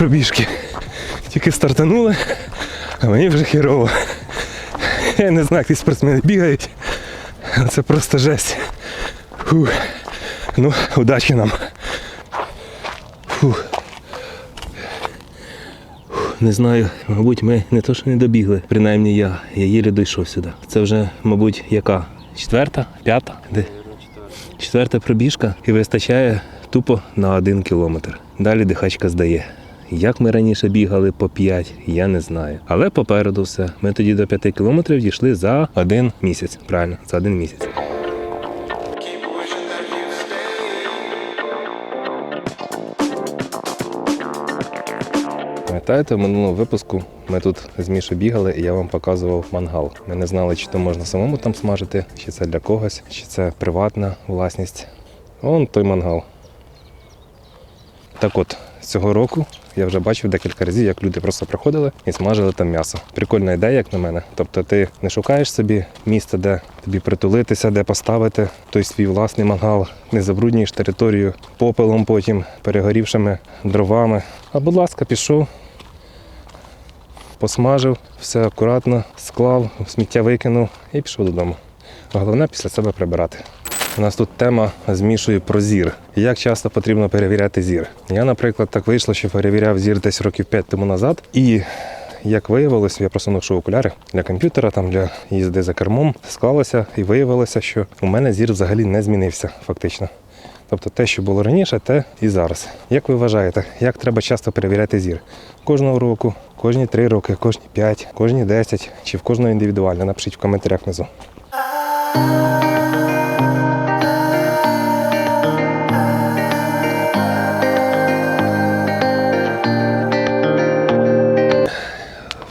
пробіжки. Тільки стартанули, а мені вже хірово. Я не знаю, як ті спортсмени бігають. Це просто жесть. Фух. Ну, удачі нам. Фух. Не знаю, мабуть, ми не то, що не добігли. Принаймні я. Я їлі дійшов сюди. Це вже, мабуть, яка? Четверта? П'ята? Де? Четверта пробіжка і вистачає тупо на один кілометр. Далі дихачка здає. Як ми раніше бігали по 5, я не знаю. Але попереду все. Ми тоді до 5 кілометрів дійшли за один місяць. Правильно, за один місяць. Пам'ятаєте, в минулому випуску ми тут з Мішою бігали, і я вам показував мангал. Ми не знали, чи то можна самому там смажити, чи це для когось, чи це приватна власність. Вон той мангал. Так от, цього року я вже бачив декілька разів, як люди просто приходили і смажили там м'ясо. Прикольна ідея, як на мене. Тобто ти не шукаєш собі місце, де тобі притулитися, де поставити той свій власний мангал, не забруднюєш територію попелом потім, перегорівшими дровами. А будь ласка, пішов, посмажив, все акуратно, склав, сміття викинув і пішов додому. Головне після себе прибирати. У нас тут тема з Мішою про зір. Як часто потрібно перевіряти зір? Я, наприклад, так вийшло, що перевіряв зір десь років 5 тому назад. І як виявилось, я просто ношу окуляри для комп'ютера, там для їзди за кермом. Склалося і виявилося, що у мене зір взагалі не змінився фактично. Тобто те, що було раніше, те і зараз. Як ви вважаєте, як треба часто перевіряти зір? Кожного року, кожні 3 роки, кожні 5, кожні 10 чи в кожного індивідуально? Напишіть в коментарях внизу. У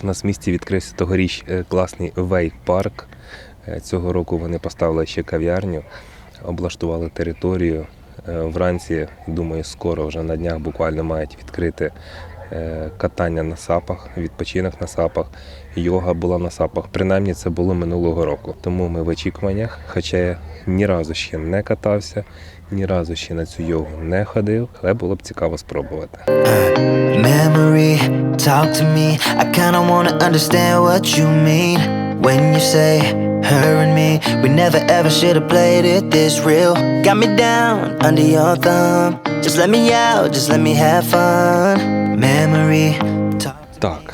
нас в місті відкрився тогоріч е, класний вейк-парк. Е, Цього року вони поставили ще кав'ярню, облаштували територію. Е, Вранці, думаю, скоро вже на днях буквально мають відкрити катання на сапах, відпочинок на сапах, йога була на сапах. Принаймні це було минулого року. Тому ми в очікуваннях, хоча я ні разу ще не катався, ні разу ще на цю йогу не ходив, але було б цікаво спробувати. When you say her and me. We never ever should have played it this real. Got me down under your thumb. Just let me out, just let me have fun. Так.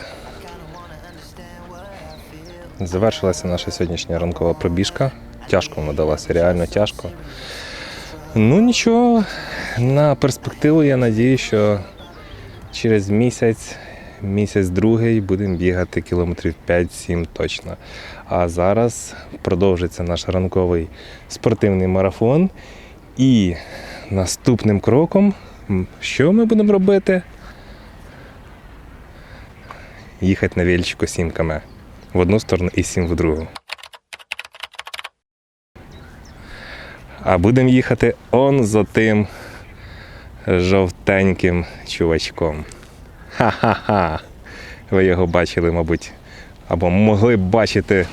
Завершилася наша сьогоднішня ранкова пробіжка. Тяжко вона далася, реально тяжко. Ну нічого, на перспективу я надію, що через місяць, місяць другий будемо бігати кілометрів 5-7 точно. А зараз продовжиться наш ранковий спортивний марафон. І наступним кроком, що ми будемо робити? Їхати на 7 км в одну сторону і 7 в другу. А будемо їхати он за тим жовтеньким чувачком. Ха-ха-ха. Ви його бачили, мабуть, або могли бачити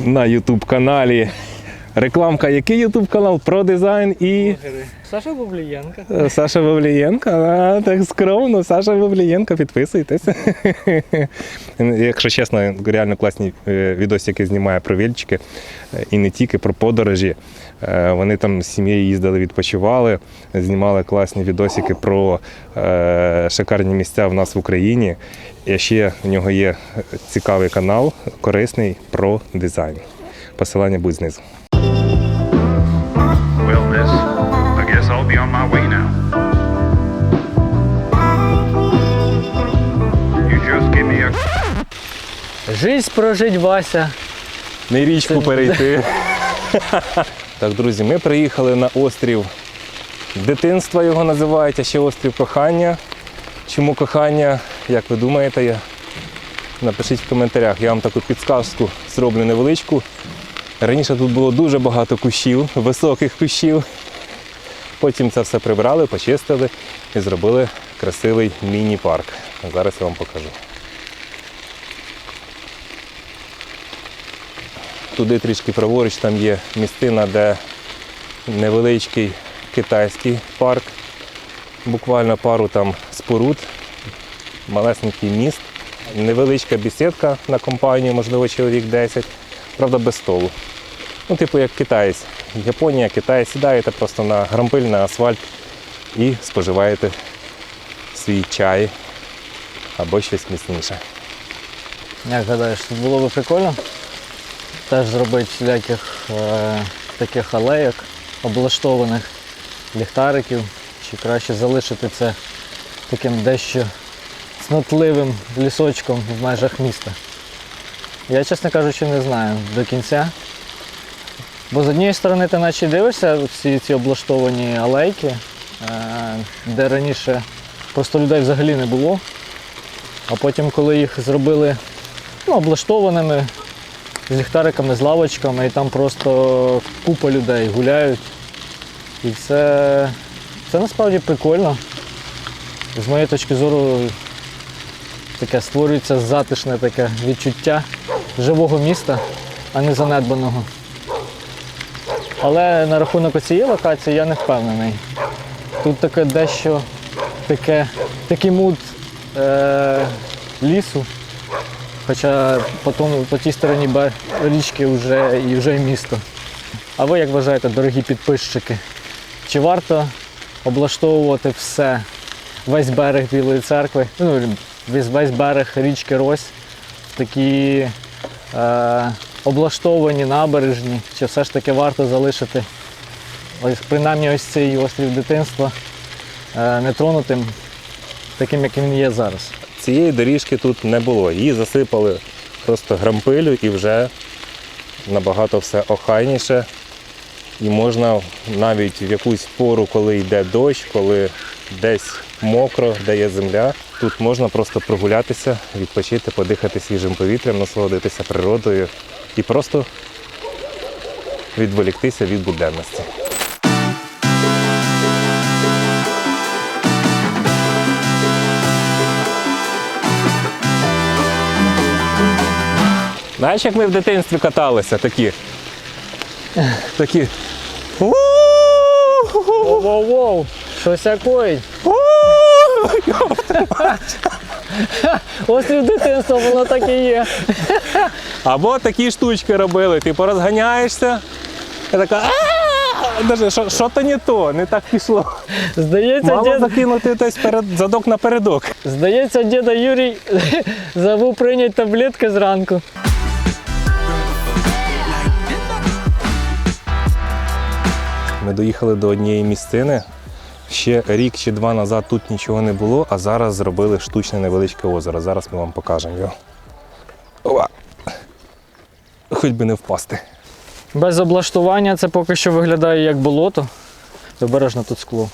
на YouTube каналі. Рекламка, який YouTube канал про дизайн і Саша Бублієнка. Е, Саша Вавлієнко, а, так скромно, Саша Вавлієнко, підписуйтесь. Якщо чесно, реально класні е, відосики знімає про вільчики е, і не тільки про подорожі. Вони там з сім'єю їздили, відпочивали, знімали класні відосики про шикарні місця в нас в Україні. І ще в нього є цікавий канал, корисний про дизайн. Посилання буде знизу. My way now. You just give me a Жизнь прожить Вася. Не річку перейти. так, друзі, ми приїхали на острів дитинства, його називають, а ще острів кохання. Чому кохання, як ви думаєте, я? напишіть в коментарях. Я вам таку підсказку зроблю невеличку. Раніше тут було дуже багато кущів, високих кущів. Потім це все прибрали, почистили і зробили красивий міні-парк. Зараз я вам покажу. Туди трішки праворуч там є місцина, де невеличкий китайський парк. Буквально пару там споруд малесенький міст, невеличка бесідка на компанію, можливо, чоловік 10, правда, без столу. Ну, типу, як китаєць. Японія, Китай, сідаєте просто на грампиль, на асфальт і споживаєте свій чай або щось міцніше. Як гадаєш, було би прикольно теж зробити всіляких е, таких алеїк, облаштованих ліхтариків, чи краще залишити це таким дещо цнотливим лісочком в межах міста. Я, чесно кажучи, не знаю до кінця. Бо з однієї сторони ти наче дивишся всі ці облаштовані алейки, е, де раніше просто людей взагалі не було. А потім, коли їх зробили ну, облаштованими, з ліхтариками, з лавочками, і там просто купа людей гуляють. І це, це насправді прикольно. З моєї точки зору таке створюється затишне таке відчуття живого міста, а не занедбаного. Але на рахунок цієї локації я не впевнений. Тут таке дещо таке, такий муд е, лісу. Хоча по, тому, по тій стороні річки вже і вже місто. А ви як вважаєте, дорогі підписчики? Чи варто облаштовувати все, весь берег Білої церкви, ну, весь берег річки Рось в такі е, облаштовані набережні? Чи все ж таки варто залишити ось, принаймні ось цей острів дитинства е, нетронутим, таким, як він є зараз? Цієї доріжки тут не було. Її засипали просто грампилю і вже набагато все охайніше. І можна навіть в якусь пору, коли йде дощ, коли десь мокро, де є земля, тут можна просто прогулятися, відпочити, подихати свіжим повітрям, насолодитися природою і просто відволіктися від буденності. Знаєш, як ми в дитинстві каталися такі. Такі. «У-у-у!» Воу-воу! Щось такое. Острів дитинства, воно так і є. Або такі штучки робили, типу розганяєшся. І така. Даже, що, що то не то, не так пішло. Здається, Мало дід, закинути десь перед задок напередок. здається, діда Юрій забув прийняти таблетки зранку. Ми доїхали до однієї місцини. Ще рік чи два назад тут нічого не було, а зараз зробили штучне невеличке озеро. Зараз ми вам покажемо його. Ова. Хоч би не впасти. Без облаштування це поки що виглядає як болото. Обережно тут скло.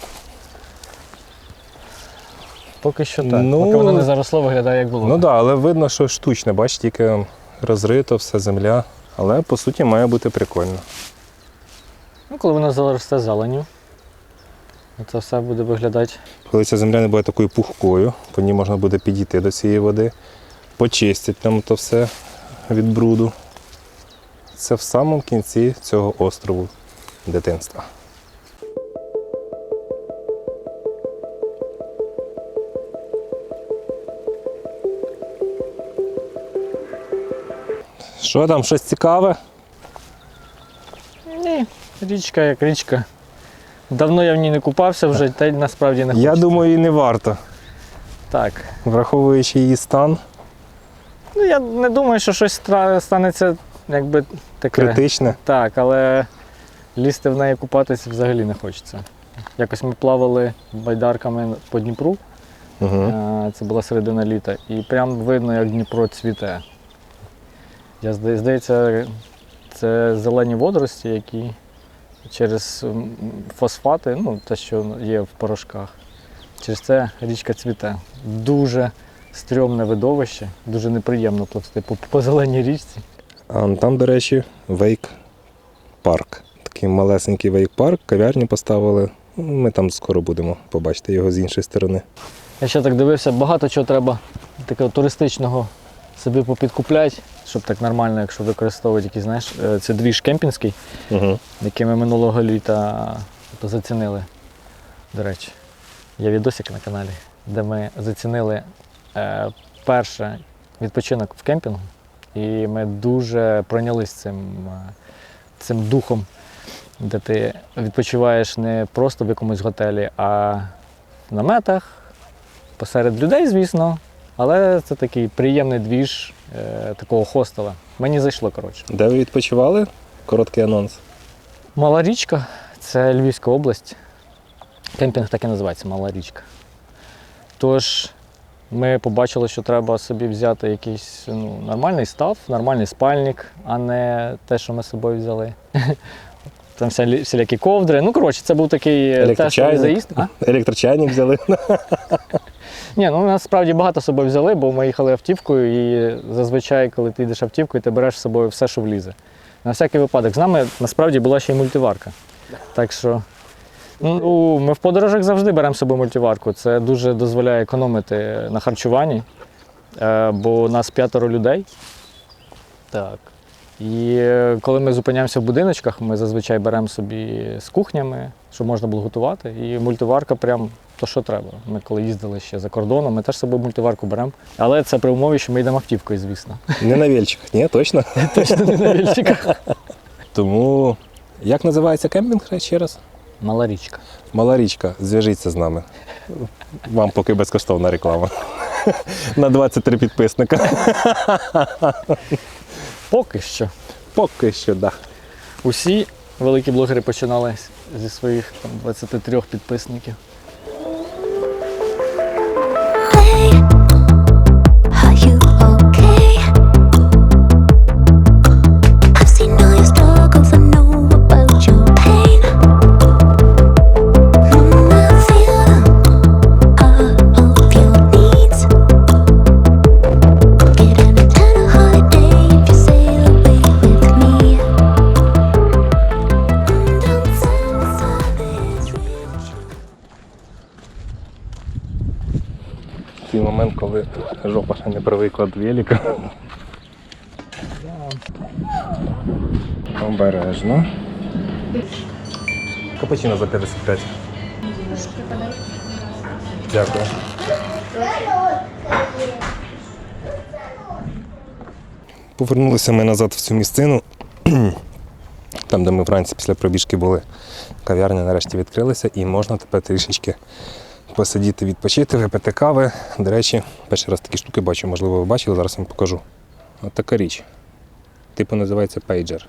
Поки що так. Ну, Поки воно не заросло, виглядає як болото. Ну так, да, але видно, що штучне, бач, тільки розрито, все земля. Але по суті має бути прикольно. Ну, коли воно заросте зеленю, це все буде виглядати. Коли ця земля не буде такою пухкою, по ній можна буде підійти до цієї води, почистять там то все від бруду. Це в самому кінці цього острову дитинства. Що там, щось цікаве? Ні, річка як річка. Давно я в ній не купався вже, та й насправді не Я думаю, і не варто, Так. враховуючи її стан Ну я не думаю, що щось станеться якби таке. критичне. Так, але лізти в неї купатися взагалі не хочеться. Якось ми плавали байдарками по Дніпру, Угу. це була середина літа, і прям видно, як Дніпро цвіте. Я здається, це зелені водорості, які через фосфати, ну те, що є в порошках, через це річка цвіте. Дуже стрьомне видовище, дуже неприємно пливти по, по зеленій річці. А там, до речі, вейк парк. Такий малесенький вейк парк, кав'ярню поставили. Ми там скоро будемо побачити його з іншої сторони. Я ще так дивився, багато чого треба такого туристичного собі попідкупляти, щоб так нормально, якщо використовувати якийсь, знаєш, е, це двіж кемпінський, Угу. який ми минулого літа зацінили. До речі, є відосик на каналі, де ми зацінили е, перше відпочинок в кемпінгу, і ми дуже пройнялись цим, е, цим духом, де ти відпочиваєш не просто в якомусь готелі, а в наметах, посеред людей, звісно. Але це такий приємний двіж е, такого хостела. Мені зайшло, коротше. Де ви відпочивали? Короткий анонс. Мала річка це Львівська область. Кемпінг так і називається Мала річка. Тож ми побачили, що треба собі взяти якийсь ну, нормальний став, нормальний спальник, а не те, що ми з собою взяли. Там всілякі ковдри. Ну, коротше, це був такий е, тестовий заїзд. Електрочайник взяли. Ні, ну насправді багато з собою взяли, бо ми їхали автівкою, і зазвичай, коли ти йдеш автівкою, ти береш з собою все, що влізе. На всякий випадок. З нами насправді була ще й мультиварка. Так що ну, ми в подорожах завжди беремо з собою мультиварку. Це дуже дозволяє економити на харчуванні, е, бо у нас п'ятеро людей. Так. І е, коли ми зупиняємося в будиночках, ми зазвичай беремо собі з кухнями, щоб можна було готувати. І мультиварка прям то, що треба. Ми коли їздили ще за кордоном, ми теж з собою мультиварку беремо. Але це при умові, що ми йдемо автівкою, звісно. Не на вільчиках, ні, точно. Точно не на вільчиках. Тому як називається кемпінг ще раз? Мала річка. Мала річка, зв'яжіться з нами. Вам поки безкоштовна реклама. На 23 підписника. Поки що. Поки що, так. Да. Усі великі блогери починали зі своїх там, 23 підписників. Жопа ще не привикла до велика. Обережно. Капучино за 55. Дякую. Повернулися ми назад в цю місцину. Там, де ми вранці після пробіжки були. Кав'ярня нарешті відкрилася і можна тепер трішечки посидіти, відпочити, випити кави. До речі, перший раз такі штуки бачу, можливо, ви бачили, зараз вам покажу. От така річ. Типу називається пейджер.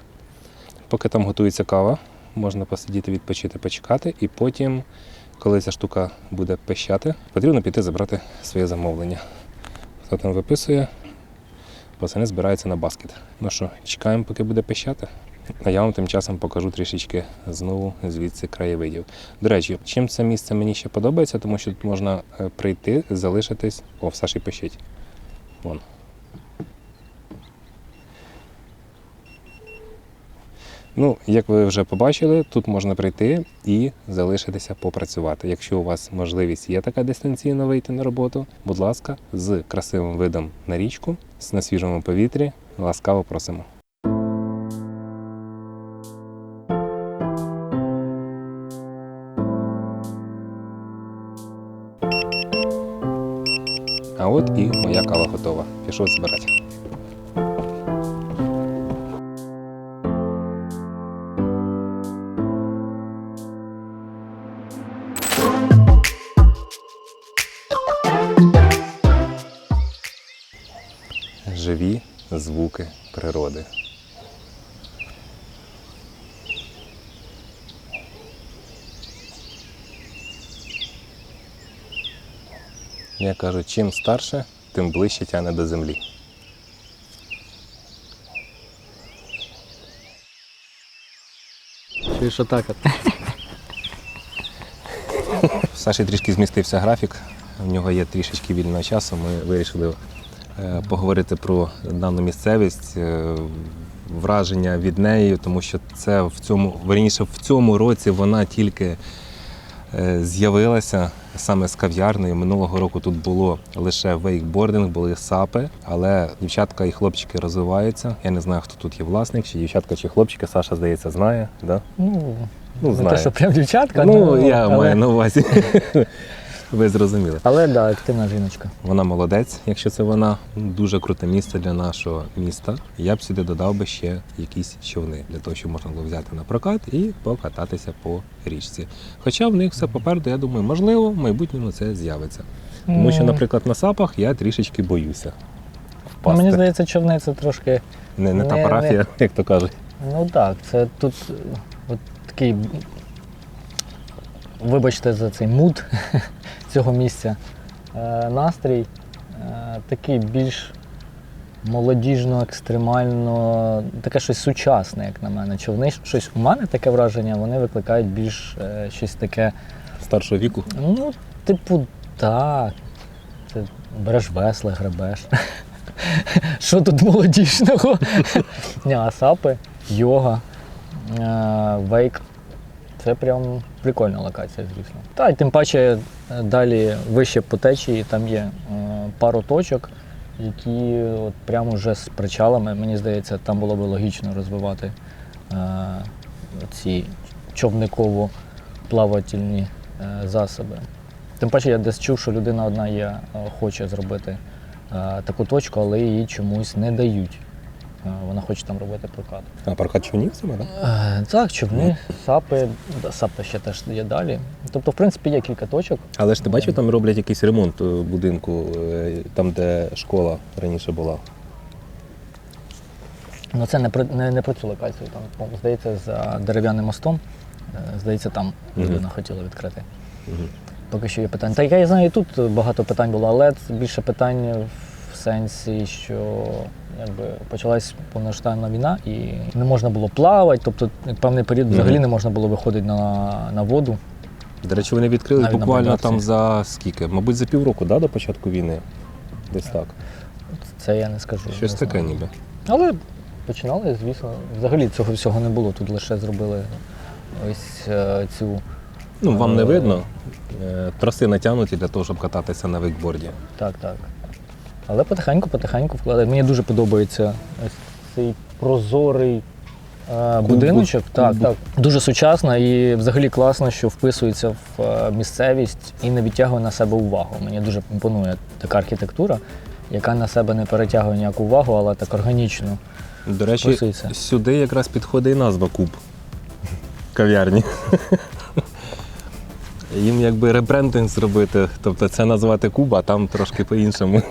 Поки там готується кава, можна посидіти, відпочити, почекати, і потім, коли ця штука буде пищати, потрібно піти забрати своє замовлення. Хто там виписує, пацани збираються на баскет. Ну що, чекаємо, поки буде пищати. А я вам тим часом покажу трішечки знову звідси краєвидів. До речі, чим це місце мені ще подобається, тому що тут можна е, прийти, залишитись. О, в Саші пишіть. Вон. Ну, як ви вже побачили, тут можна прийти і залишитися попрацювати. Якщо у вас можливість є така дистанційно вийти на роботу, будь ласка, з красивим видом на річку, на свіжому повітрі, ласкаво просимо. Пішов збирати. Живі звуки природи. Я кажу, чим старше, тим ближче тягне до землі. Чуєш отак Саші трішки змістився графік. В нього є трішечки вільного часу. Ми вирішили е, поговорити про дану місцевість, е, враження від неї, тому що це в цьому, верніше, в цьому році вона тільки з'явилася саме з кав'ярнею. Минулого року тут було лише вейкбординг, були сапи, але дівчатка і хлопчики розвиваються. Я не знаю, хто тут є власник, чи дівчатка, чи хлопчики. Саша, здається, знає. Да? Ну, Ну, не знає. те, що прям дівчатка. Ну, я але- маю на увазі. Ви зрозуміли. Але так, да, активна жіночка. Вона молодець, якщо це вона дуже круте місце для нашого міста. Я б сюди додав би ще якісь човни для того, щоб можна було взяти на прокат і покататися по річці. Хоча в них все попереду, я думаю, можливо, в майбутньому це з'явиться. Тому що, Ну, наприклад, на сапах я трішечки боюся. Впасти. мені здається, човни це трошки. не, не та не- парафія, як то кажуть. Ну так, це тут от такий. Вибачте за цей муд цього місця. Е, настрій е, такий більш молодіжно, екстремально, таке щось сучасне, як на мене. Човни щось у мене таке враження, вони викликають більш е, щось таке. Старшого віку. Ну, типу, так. Ти береш весле, гребеш. Що тут молодіжного? Ні, а йога, вейк. Це прям прикольна локація, звісно. Та й тим паче далі вище по течії там є е, пару точок, які от прямо вже з причалами, мені здається, там було би логічно розвивати е, ці човниково-плавательні е, засоби. Тим паче я десь чув, що людина одна є, е, хоче зробити е, таку точку, але її чомусь не дають. Е, Вона хоче там робити прокат. А прокат човнів саме, так? Е, Так, човни, сапи, сапи ще теж є далі. Тобто, в принципі, є кілька точок. Але ж ти бачив, там роблять якийсь ремонт е, будинку, е, там, де школа раніше була. Ну це не про не, не про цю локацію. Там, здається, за дерев'яним мостом. е, Здається, там людина хотіла відкрити. Мгм. Поки що є питання. Та я знаю, і тут багато питань було, але це більше питань в сенсі, що якби почалась повноштабна війна і не можна було плавати, тобто певний період взагалі не можна було виходити на, на воду. До речі, вони відкрились Навіть на буквально там за скільки? Мабуть, за півроку, да, до початку війни. Десь так. Це я не скажу. Щось не таке знаю. ніби. Але починали, звісно. Взагалі цього всього не було. Тут лише зробили ось е, цю. Ну, вам не Е, видно. Е, Троси натягнуті для того, щоб кататися на вейкборді. Так, так. Але потихеньку, потихеньку вкладають. Мені дуже подобається цей прозорий е, будиночок. Так, так. Дуже сучасно і взагалі класно, що вписується в е, місцевість і не відтягує на себе увагу. Мені дуже імпонує така архітектура, яка на себе не перетягує ніяку увагу, але так органічно. До речі, Вписується. сюди якраз підходить і назва куб кав'ярні. Їм якби ребрендинг зробити, тобто це назвати куб, а там трошки по-іншому.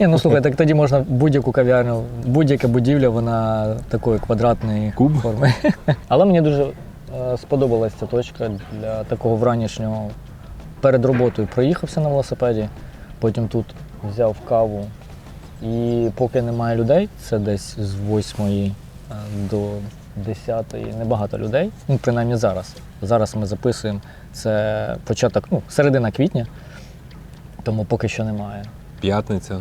Ні, ну слухай, так тоді можна будь-яку кав'ярню, будь-яка будівля, вона такої квадратної Куб? форми. Але мені дуже е, сподобалась ця точка для такого вранішнього. Перед роботою проїхався на велосипеді, потім тут взяв каву. І поки немає людей, це десь з 8 е, до 10 небагато людей. Ну, принаймні зараз. Зараз ми записуємо. Це початок, ну, середина квітня, тому поки що немає. П'ятниця.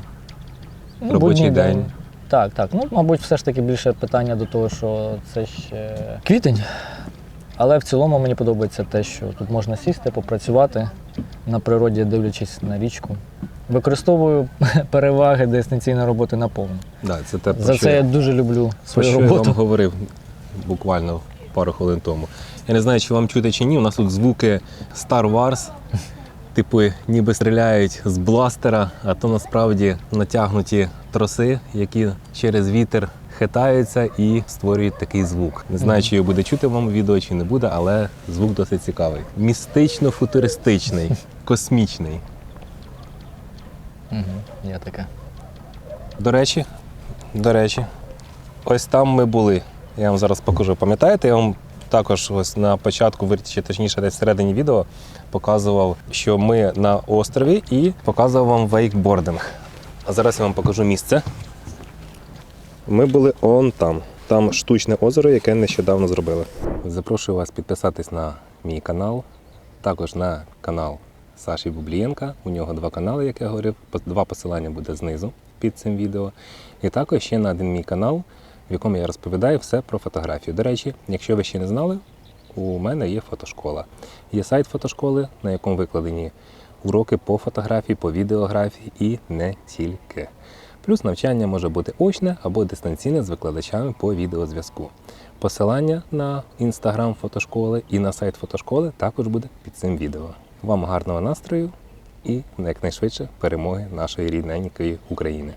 Ну, Робочий будній день. Так, так. Ну, мабуть, все ж таки більше питання до того, що це ще квітень. Але в цілому мені подобається те, що тут можна сісти, попрацювати на природі, дивлячись на річку. Використовую переваги дистанційної роботи наповну. Да, це те, За що це я- я дуже люблю свою що я роботу. вам говорив буквально пару хвилин тому. Я не знаю, чи вам чути чи ні. У нас тут звуки Star Wars, типу, ніби стріляють з бластера, а то насправді натягнуті троси, які через вітер хитаються і створюють такий звук. Не знаю, чи його буде чути вам відео, чи не буде, але звук досить цікавий. Містично-футуристичний, космічний. Угу, є таке. До речі, до речі, ось там ми були. Я вам зараз покажу. Пам'ятаєте, я вам також ось на початку, чи точніше, десь всередині відео показував, що ми на острові і показував вам вейкбординг. А зараз я вам покажу місце. Ми були он там. Там штучне озеро, яке нещодавно зробили. Запрошую вас підписатись на мій канал, також на канал Саші Бублієнка. У нього два канали, як я говорив. Два посилання буде знизу під цим відео. І також ще на один мій канал, в якому я розповідаю все про фотографію. До речі, якщо ви ще не знали, у мене є фотошкола. Є сайт фотошколи, на якому викладені уроки по фотографії, по відеографії і не тільки. Плюс навчання може бути очне або дистанційне з викладачами по відеозв'язку. Посилання на інстаграм фотошколи і на сайт фотошколи також буде під цим відео. Вам гарного настрою і якнайшвидше перемоги нашої рідненької України.